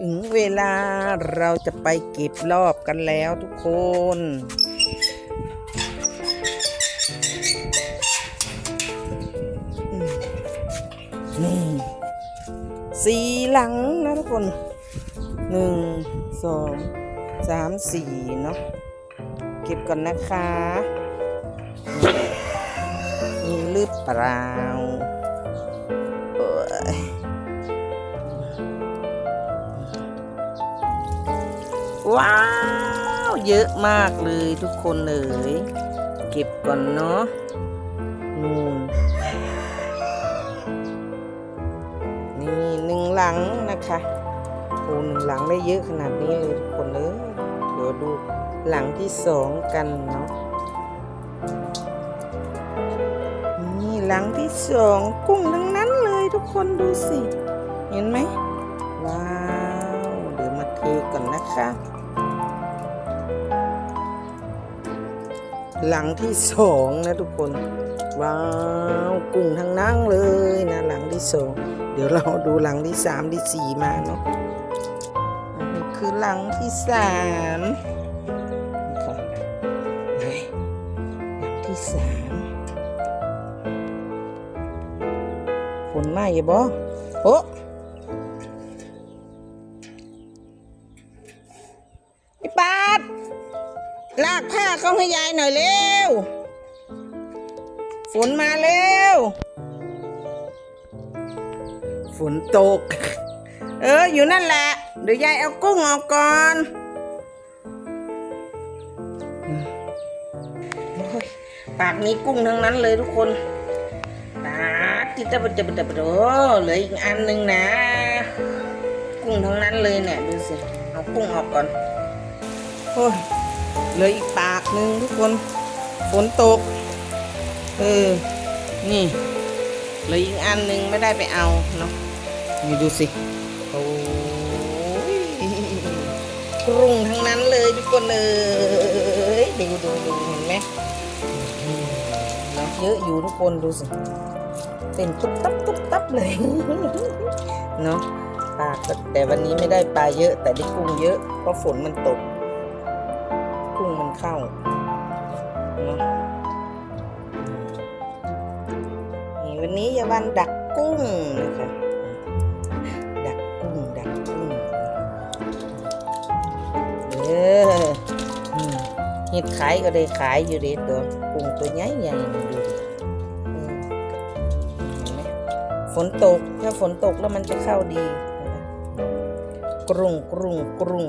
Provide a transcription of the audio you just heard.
ถึงเวลาเราจะไปเก็บรอบกันแล้วทุกคน นี่สี่หลังนะทุกคน หนึ่ง สอง สาม สี่เนาะ เก็บก่อนนะคะ มีหรือเปล่า ว้าว เยอะมากเลยทุกคนเลย เก็บก่อนเนาะนู่นนี่หนึ่งหลังนะคะโอ้หนึ่งหลังได้เยอะขนาดนี้เลยทุกคนเลยเดี๋ยวดูหลังที่สองกันเนาะนี่หลังที่สองกุ้งทั้งนั้นเลยทุกคนดูสิ เห็นไหมว้าว เดี๋ยวมาเทก่อนนะคะ หลังที่สองนะทุกคน ว้าวกุ้งทั้งนั้นเลยนะหลังที่สองเดี๋ยวเราดูหลังที่สามที่สี่มาเนาะคือหลังที่สามหลังที่สามฝนมาอย่าบอโอ้ไอ้ปา ลากผ้าเข้าให้ยายหน่อยเร็ว ฝนมาเร็ว ฝนตก เออ อยู่นั่นแหละ เดี๋ยวยายเอากุ้งออกก่อนโอ้ยปากนี้กุ้งทั้งนั้นเลยทุกคนปากที่จะจะจะโอเหลืออีกอันหนึ่งนะ กุ้งทั้งนั้นเลยเนี่ยดูสิ เอากุ้งออกก่อน โอ้ย เหลืออีกปากหนึ่งทุกคนฝนตก เออ นี่เหลืออีกอันหนึ่งไม่ได้ไปเอาเนาะนี่ดูสิโอ้ยกรุงทั้งนั้นเลยทุกคนเลยดูดูดูเห็นไหมเนาะเยอะอยู่ทุกคนดูสิเต้นตุ๊บตับตุ๊บตับเลยเนาะปลาแต่วันนี้ไม่ได้ปลาเยอะ แต่ได้กุ้งเยอะเพราะฝนมันตก กุ้งมันเข้าเนาะนี่วันนี้ยาวันดักกุ้งนะคะดักกุ้งดักกุ้งเออเห็ดขายก็ได้ขายอยู่เดีตัวกุ้งตัวใหญ่ใหญ่ๆดูดิเออเห็นไหมฝนตกถ้าฝนตกแล้วมันจะเข้าดีนะกรุงกรุงกรุง